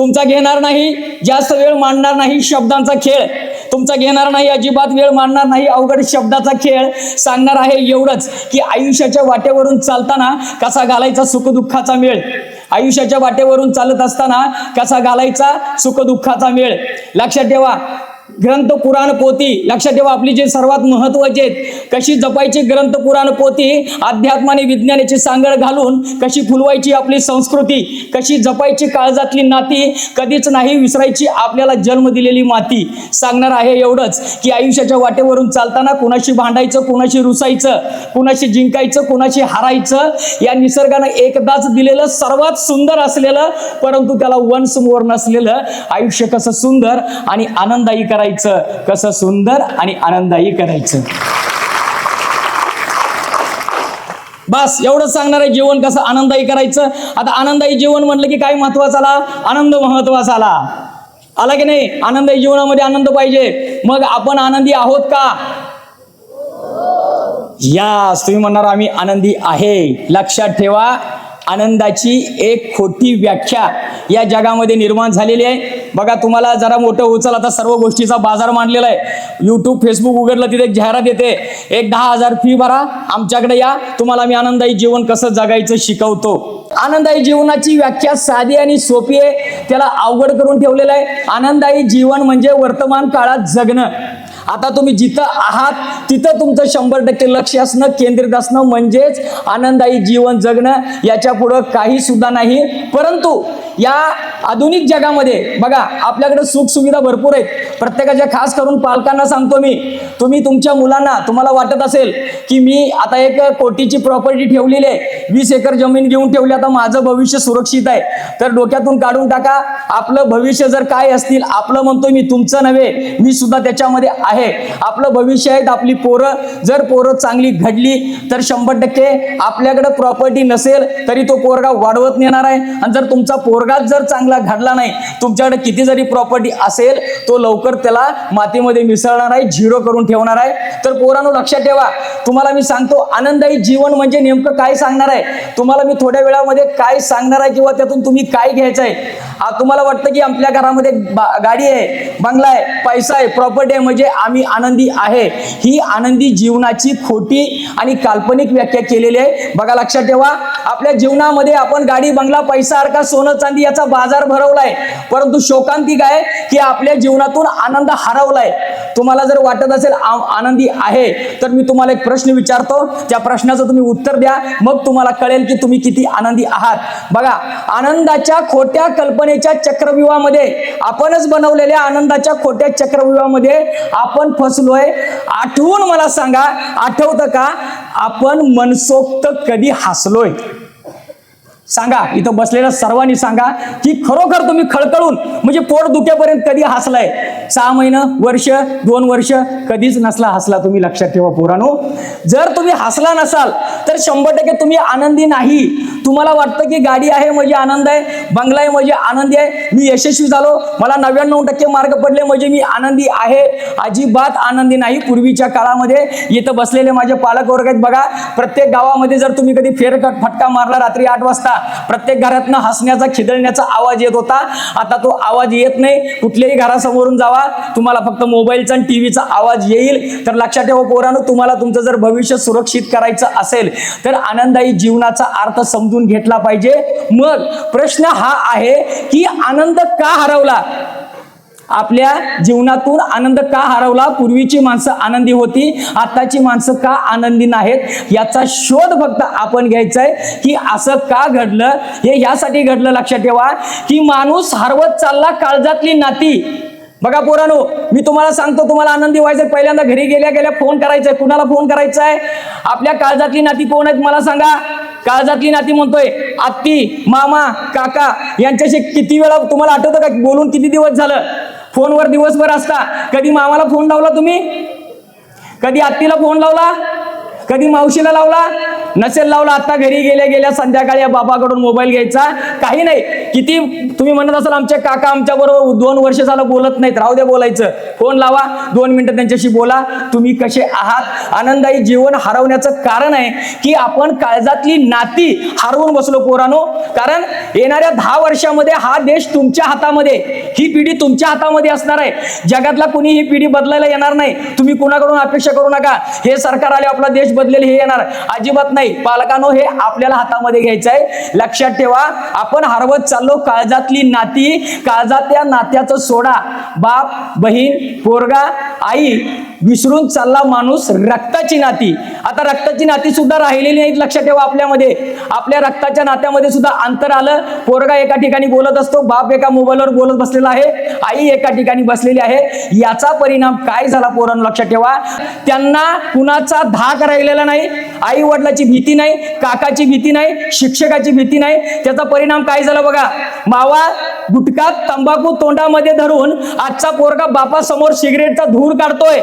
तुमचा घेणार नाही जास्त वेळ मांडणार नाही शब्दांचा खेळ. तुमचा घेणार नाही अजिबात वेळ मांडणार नाही अवघड शब्दाचा खेळ. सांगणार आहे एवढंच की आयुष्याच्या वाटेवरून चालताना कसा घालायचा सुखदुःखाचा मेळ. आयुष्याच्या वाटेवरून चालत असताना कसा घालायचा सुखदुःखाचा मेळ. लक्षात ठेवा ग्रंथ पुराण पोथी. लक्षात ठेवा आपली जे सर्वात महत्त्वाचे आहेत कशी जपायची ग्रंथ पुराण पोथी अध्यात्म आणि विज्ञानाची सांगड घालून कशी फुलवायची आपली संस्कृती कशी जपायची काळजातली नाती कधीच नाही विसरायची आपल्याला जन्म दिलेली माती. सांगणार आहे एवढंच की आयुष्याच्या वाटेवरून चालताना कुणाशी भांडायचं कुणाशी रुसायचं कुणाशी जिंकायचं कुणाशी हारायचं या निसर्गानं एकदाच दिलेलं सर्वात सुंदर असलेलं परंतु त्याला वन्स मोर नसलेलं आयुष्य कसं सुंदर आणि आनंददायी करायचं. कसं सुंदर आणि आनंददायी करायचं. बस एवढंच सांगणार आहे जीवन कसं आनंददायी करायचं. आता आनंददायी जीवन म्हणलं की काय महत्त्वाचा आला? आनंद महत्त्वाचा आला. आला की नाही? आनंददायी जीवनामध्ये आनंद पाहिजे. मग आपण आनंदी आहोत का? यास तुम्ही म्हणणार आम्ही आनंदी आहे. लक्षात ठेवा आनंदाची एक खोटी व्याख्या या जगामध्ये निर्माण झालेली आहे. बघा तुम्हाला जरा मोठं उचल. आता सर्व गोष्टीचा बाजार मांडलेला आहे. यूट्यूब फेसबुक उघडलं तिथे एक जाहिरात येते. एक दहा हजार फी भरा. आमच्याकडे या. तुम्हाला मी आनंदायी जीवन कसं जगायचं शिकवतो. आनंदायी जीवनाची व्याख्या साधी आणि सोपी आहे. त्याला अवघड करून ठेवलेलं आहे. आनंदायी जीवन म्हणजे वर्तमान काळात जगणं. आता तुम्ही जिथं आहात तिथं तुमचं शंभर टक्के लक्ष असणं केंद्रित असणं म्हणजेच आनंददायी जीवन जगणं. याच्या पुढं काही सुद्धा नाही. परंतु या आधुनिक जगामध्ये बघा आपल्याकडे सुख सुविधा भरपूर आहेत. प्रत्येकाच्या खास करून पालकांना सांगतो मी तुम्ही तुमच्या मुलांना तुम्हाला वाटत असेल की मी आता एक कोटीची प्रॉपर्टी ठेवलेली आहे. वीस एकर जमीन घेऊन ठेवली आता माझं भविष्य सुरक्षित आहे. तर डोक्यातून काढून टाका आपलं भविष्य जर काय असतील आपलं म्हणतोय मी तुमचं नव्हे मी सुद्धा त्याच्यामध्ये आहे. आपलं भविष्य आहेत आपली पोरं जर पोरं चांगली घडली तर शंभर टक्के आपल्याकडे प्रॉपर्टी नसेल तरी तो पोरगा वाढवत नेणार आहे. आणि जर तुमचा पोरगा पोरगाच जर चांगला घडला नाही तुमच्याकडे किती जरी प्रॉपर्टी असेल तो लवकर त्याला मातीमध्ये मिसळणार आहे झिरो करून ठेवणार आहे. तर पोरांनो लक्षात ठेवा. तुम्हाला मी सांगतो आनंददायी जीवन म्हणजे नेमकं काय सांगणार आहे? तुम्हाला मी थोड्या वेळामध्ये काय सांगणार आहे किंवा त्यातून तुम्ही काय घ्यायचं आहे? तुम्हाला वाटतं की आपल्या घरामध्ये गाडी आहे बंगला आहे पैसा आहे प्रॉपर्टी आहे म्हणजे आम्ही आनंदी आहे. ही आनंदी जीवनाची खोटी आणि काल्पनिक व्याख्या केलेली आहे. बघा लक्षात ठेवा. आपल्या जीवनामध्ये आपण गाडी बंगला पैसा अर्का सोनं चांदी याचा बाजार भरवलाय. परंतु शोकांती आहे की आपल्या जीवनातून आनंद हरवलाय. तुम्हाला जर वाटत असेल आनंदी आहे तर मी तुम्हाला एक प्रश्न विचारतो. त्या प्रश्नाचं तुम्ही उत्तर द्या. मग तुम्हाला कळेल की तुम्ही किती आनंदी आहात. बघा आनंदाच्या खोट्या कल्पनेच्या चक्रव्यूहामध्ये आपणच बनवलेल्या आनंदाच्या खोट्या चक्रव्यूहामध्ये आपण फसलोय. आठवून मला सांगा आठवतं का? आपण मनसोक्त कधी हसलोय? सांगा इथं बसलेल्या सर्वांनी सांगा की खरोखर तुम्ही खळखळून म्हणजे पोट दुख्यापर्यंत कधी हसलाय? सहा महिनं वर्ष दोन वर्ष कधीच नसला हसला तुम्ही लक्षात ठेवा पोरानो. जर तुम्ही हसला नसाल तर शंभर टक्के तुम्ही आनंदी नाही. तुम्हाला वाटतं की गाडी आहे म्हणजे आनंद आहे बंगला आहे म्हणजे आनंदी आहे? मी यशस्वी झालो. मला नव्याण्णव टक्के मार्ग पडले म्हणजे मी आनंदी आहे. अजिबात आनंदी नाही पूर्वीच्या काळामध्ये. इथं बसलेले माझे पालक वर्ग आहेत बघा. प्रत्येक गावामध्ये जर तुम्ही कधी फेरकट फटका मारला रात्री आठ वाजता प्रत्येक घरातनं हसण्याचा खिदळण्याचा आवाज येत होता. आता तो आवाज येत नाही. कुठल्याही घरासमोरून जावा. तुम्हाला फक्त मोबाईलचा आणि टीव्हीचा आवाज येईल. तर लक्षात ठेवा पोरानं तुम्हाला तुमचं जर भविष्य सुरक्षित करायचं असेल तर आनंदायी जीवनाचा अर्थ समजून घेतला पाहिजे. मग प्रश्न हा आहे की आनंद का हरवला? आपल्या जीवनातून आनंद का हरवला? पूर्वीची माणसं आनंदी होती आताची माणसं का आनंदी नाहीत? याचा शोध फक्त आपण घ्यायचा आहे की असं का घडलं? हे यासाठी घडलं लक्षात ठेवा की माणूस हरवत चालला काळजातली नाती. बघा पोरानो मी तुम्हाला सांगतो तुम्हाला आनंदी व्हायचं पहिल्यांदा घरी गेल्या गेल्या फोन करायचंय. कुणाला फोन करायचा आहे आपल्या काळजातली नाती कोण आहेत मला सांगा. काळजातली नाती म्हणतोय. आत्ती मामा काका यांच्याशी किती वेळा तुम्हाला आठवतं का? बोलून किती दिवस झालं? फोनवर दिवसभर असता. कधी मामाला फोन लावला तुम्ही? कधी आत्तीला फोन लावला? कधी मावशीला लावला? नसेल लावला आता घरी गेल्या गेल्या संध्याकाळी या बाबाकडून मोबाईल घ्यायचा. काही नाही. किती तुम्ही म्हणत असाल आमचे काका आमच्या बरोबर दोन वर्ष झालं बोलत नाहीत. राहू दे बोलायचं. फोन लावा दोन मिनिटं त्यांच्याशी बोला. तुम्ही कसे आहात? आनंदायी जीवन हरवण्याचं कारण आहे की आपण काळजातली नाती हरवून बसलो पोरानो. कारण येणाऱ्या दहा वर्षामध्ये हा देश तुमच्या हातामध्ये ही पिढी तुमच्या हातामध्ये असणार आहे. जगातला कुणी ही पिढी बदलायला येणार नाही. तुम्ही कुणाकडून अपेक्षा करू नका. हे सरकार आले आपला देश बदलेल हे येणार. अजिबात नाही. पालकांनो हे आपल्याला हातामध्ये घ्यायचं आहे लक्षात ठेवा आपण हरवत चाललो काळजातली नाती काळजात त्या नात्याचं सोडा. बाप बहीण पोरगा आई विसरून चालला माणूस रक्ताची नाती. आता रक्ताची नाती सुद्धा राहिलेली नाहीत लक्षात ठेवा आपल्यामध्ये. आपल्या रक्ताच्या नात्यामध्ये सुद्धा अंतर आलं. पोरगा एका ठिकाणी बोलत असतो बाप एका मोबाईलवर बोलत बसलेला आहे आई एका ठिकाणी बसलेली आहे. याचा परिणाम काय झाला पोरांनो लक्षात ठेवा. त्यांना कुणाचा धाक राहिलेला नाही आई वडिलाची भीती नाही काकाची भीती नाही शिक्षकाची भीती नाही. त्याचा परिणाम काय झाला बघा? मावा गुटखा तंबाखू तोंडामध्ये धरून आजचा पोरगा बापासमोर सिगरेटचा धूर काढतोय.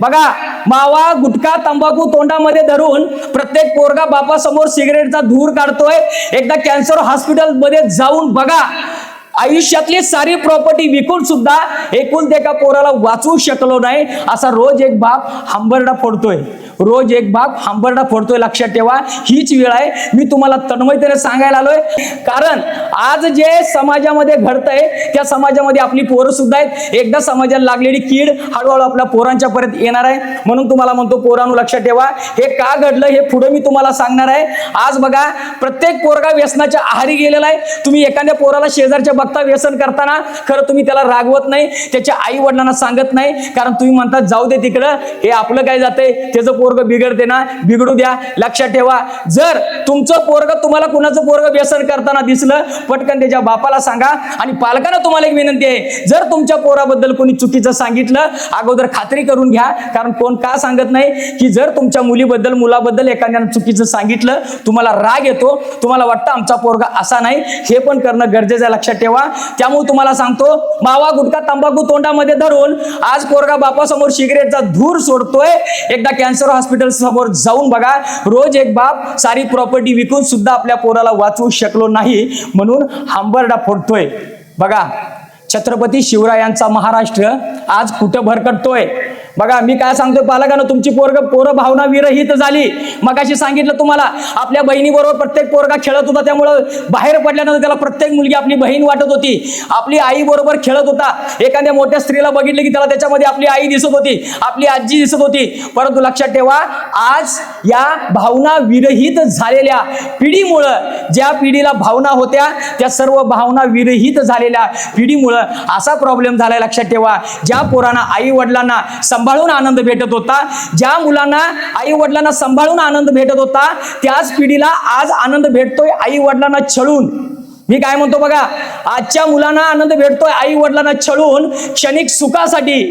बघा मावा गुटखा तंबाखू तोंडामध्ये धरून प्रत्येक पोरगा बापासमोर सिगरेटचा धूर काढतोय. एकदा कॅन्सर हॉस्पिटलमध्ये जाऊन बघा. आयुष्यातली सारी प्रॉपर्टी विकून सुद्धा एकूण एका पोराला वाचवू शकलो नाही. असा रोज एक बाप हांबरडा फोडतोय. रोज एक बाप हांबरडा फोडतोय. लक्षात ठेवा हीच वेळ आहे. मी तुम्हाला तन्मयतेने सांगायला आलोय. कारण आज जे समाजामध्ये घडतंय त्या समाजामध्ये आपली पोरं सुद्धा आहेत. एकदा समाजाला लागलेली कीड हळूहळू आपल्या पोरांच्या पर्यंत येणार आहे. म्हणून तुम्हाला म्हणतो पोरांनो लक्षात ठेवा. हे का घडलं हे पुढे मी तुम्हाला सांगणार आहे. आज बघा प्रत्येक पोरगा व्यसनाच्या आहारी गेलेला आहे. तुम्ही एखाद्या पोराला शेजारच्या बघता व्यसन करताना खरं तुम्ही त्याला रागवत नाही त्याच्या आई वडिलांना सांगत नाही. कारण तुम्ही म्हणतात जाऊ दे तिकडं हे आपलं काय जातंय? त्याचं पोरग बिघडते ना बिघडू द्या लक्षात ठेवा. जर तुमचं पोरग तुम्हाला कुणाचं पोरग व्यसन करताना दिसलं पटकन त्याच्या बापाला सांगा. आणि पालकांना तुम्हाला एक विनंती आहे जर तुमच्या पोराबद्दल कोणी चुकीचं सांगितलं अगोदर खात्री करून घ्या. कारण कोण का सांगत नाही की जर तुमच्या मुलीबद्दल मुलाबद्दल एखाद्यानं चुकीचं सांगितलं तुम्हाला राग येतो तुम्हाला वाटतं आमचा पोरगा असा नाही. हे पण करणं गरजेचं आहे लक्षात ठेवा. त्यामुळे तुम्हाला सांगतो मावा गुटखा तंबाखू तोंडामध्ये धरून आज पोरगा बापासमोर सिगरेटचा धूर सोडतोय. एकदा कॅन्सर हॉस्पिटल समोर जाऊन बघा. रोज एक बाप सारी प्रॉपर्टी विकून सुद्धा आपल्या पोराला वाचवू शकलो नाही म्हणून हांबरडा फोडतोय. बघा छत्रपती शिवरायांचा महाराष्ट्र आज कुठं भरकटतोय? बघा मी काय सांगतोय पालकांना तुमची पोरग पोरं भावना विरहित झाली. मग अशी सांगितलं तुम्हाला आपल्या बहिणीबरोबर प्रत्येक पोरगा खेळत होता त्यामुळं बाहेर पडल्यानंतर त्याला प्रत्येक मुलगी आपली बहीण वाटत होती. आपली आई बरोबर खेळत होता. एखाद्या मोठ्या स्त्रीला बघितलं की त्याला त्याच्यामध्ये आपली आई दिसत होती आपली आजी दिसत होती. परंतु लक्षात ठेवा आज या भावना विरहित झालेल्या पिढीमुळं ज्या पिढीला भावना होत्या त्या सर्व भावना विरहित झालेल्या पिढीमुळं असा प्रॉब्लेम झालाय. लक्षात ठेवा ज्या पोरांना आई वडिलांना सांभाळून आनंद भेटत होता. ज्या मुलांना आई वडिलांना सांभाळून आनंद भेटत होता त्याच पिढीला आज आनंद भेटतोय आई वडिलांना छळून. मी काय म्हणतो बघा आजच्या मुलांना आनंद भेटतोय आई वडिलांना छळून क्षणिक सुखासाठी.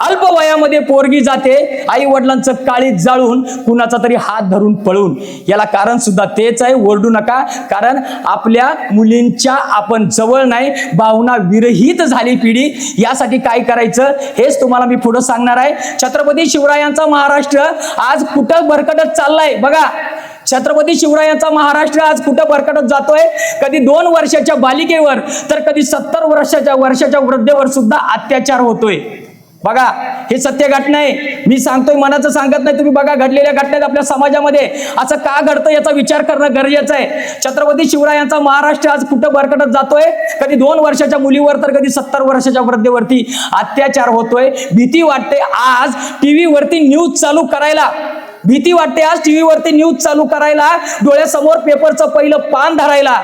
अल्प वयामध्ये पोरगी जाते आई वडिलांचं काळीत जाळून कुणाचा तरी हात धरून पळून. याला कारण सुद्धा तेच आहे ओरडू नका. कारण आपल्या मुलींच्या आपण जवळ नाही भावना विरहित झाली पिढी. यासाठी काय करायचं? हेच तुम्हाला मी पुढे सांगणार आहे. छत्रपती शिवरायांचा महाराष्ट्र आज कुठं भरकटत चाललाय? बघा छत्रपती शिवरायांचा महाराष्ट्र आज कुठं भरकटत जातोय? कधी दोन वर्षाच्या बालिकेवर तर कधी सत्तर वर्षाच्या वर्षाच्या वृद्धेवर सुद्धा अत्याचार होतोय. बघा हे सत्य घटना आहे मी सांगतोय मनाचं सांगत नाही. तुम्ही बघा घडलेल्या घटनेत आपल्या समाजामध्ये. असं का घडतं याचा विचार करणं गरजेचं आहे. छत्रपती शिवरायांचा महाराष्ट्र आज कुठं भरकटत जातोय? कधी दोन वर्षाच्या मुलीवर तर कधी सत्तर वर्षाच्या वृद्धेवरती अत्याचार होतोय. भीती वाटते आज टीव्ही वरती न्यूज चालू करायला. भीती वाटते आज टीव्ही वरती न्यूज चालू करायला. डोळ्यासमोर पेपरचं पहिलं पान धरायला.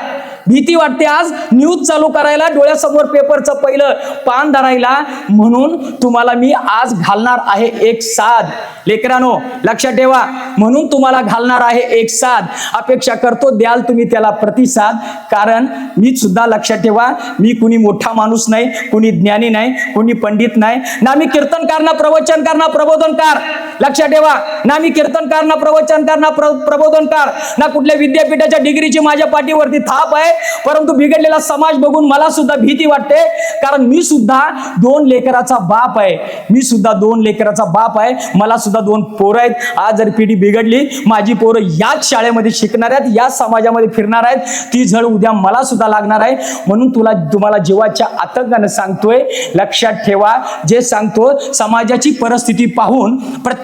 भीती वाटते आज न्यूज चालू करायला डोळ्यासमोर पेपरचं पहिलं पान धरायला. म्हणून तुम्हाला मी आज घालणार आहे एक साध. लेकरानो लक्षात ठेवा. म्हणून तुम्हाला घालणार आहे एक साध. अपेक्षा करतो द्याल तुम्ही त्याला प्रतिसाद. कारण मी सुद्धा लक्षात ठेवा मी कुणी मोठा माणूस नाही कुणी ज्ञानी नाही कुणी पंडित नाही. ना मी कीर्तनकार ना प्रवचनकार ना प्रबोधनकार. लक्षात ठेवा. ना मी कीर्तनकार ना प्रवचनकार ना प्र- प्रबोधनकार ना कुठल्या विद्यापीठाच्या डिग्रीची माझ्या पाठीवरती थाप आहे. परंतु बिघडलेला समाज बघून मला सुद्धा भीती वाटते. कारण मी सुद्धा दोन लेकराचा बाप आहे. मी सुद्धा दोन लेकराचा बाप आहे. मला सुद्धा दोन पोरं आहेत. आज जर पिढी बिघडली माझी पोरं याच शाळेमध्ये शिकणार आहेत याच समाजामध्ये फिरणार आहेत ती झळ उद्या मला सुद्धा लागणार आहे. म्हणून तुला तुम्हाला जीवाच्या आतंकानं सांगतोय लक्षात ठेवा. जे सांगतो समाजाची परिस्थिती पाहून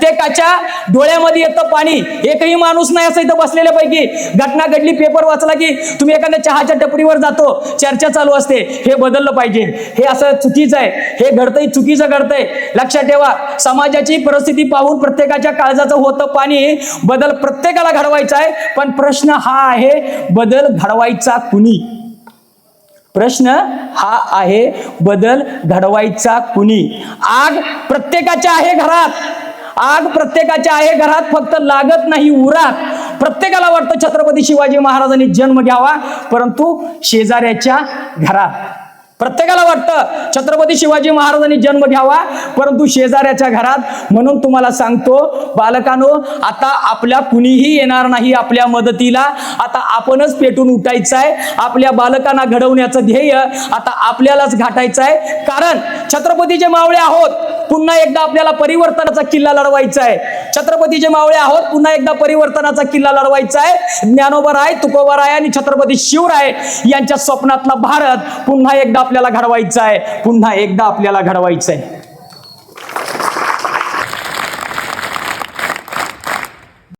प्रत्येकाच्या डोळ्यामध्ये येतं पाणी. एकही माणूस नाही असं इथं बसलेल्यापैकी. घटना घडली पेपर वाचला की तुम्ही एखाद्या चहाच्या टपरीवर जातो. चर्चा चालू असते. हे बदललं पाहिजे. हे असं चुकीचं आहे. हे घडतंय चुकीचं घडतंय. लक्षात ठेवा समाजाची परिस्थिती पाहून प्रत्येकाच्या काळजाचं होतं पाणी. बदल प्रत्येकाला घडवायचा आहे. पण प्रश्न हा आहे बदल घडवायचा कुणी? प्रश्न हा आहे बदल घडवायचा कुणी? आग प्रत्येकाच्या आहे घरात. आग प्रत्येकाच्या आहे घरात फक्त लागत नाही उरात. प्रत्येकाला वाटतं छत्रपती शिवाजी महाराजांनी जन्म घ्यावा परंतु शेजाऱ्याच्या घरात. प्रत्येकाला वाटतं छत्रपती शिवाजी महाराजांनी जन्म घ्यावा परंतु शेजाऱ्याच्या घरात म्हणून तुम्हाला सांगतो बालकानो आता आपल्या कुणीही येणार नाही आपल्या मदतीला. आता आपणच पेटून उठायचं आहे आपल्या बालकांना घडवण्याचं ध्येय आता आपल्यालाच घाटायचं आहे कारण छत्रपतीचे मावळे आहोत पुन्हा एकदा आपल्याला परिवर्तनाचा किल्ला लढवायचा आहे छत्रपतीचे मावळे आहोत पुन्हा एकदा परिवर्तनाचा किल्ला लढवायचा आहे ज्ञानोबा राय तुकोबा राय आणि छत्रपती शिवराय यांच्या स्वप्नातला भारत पुन्हा एकदा आपल्याला घडवायचं आहे. पुन्हा एकदा आपल्याला घडवायचं आहे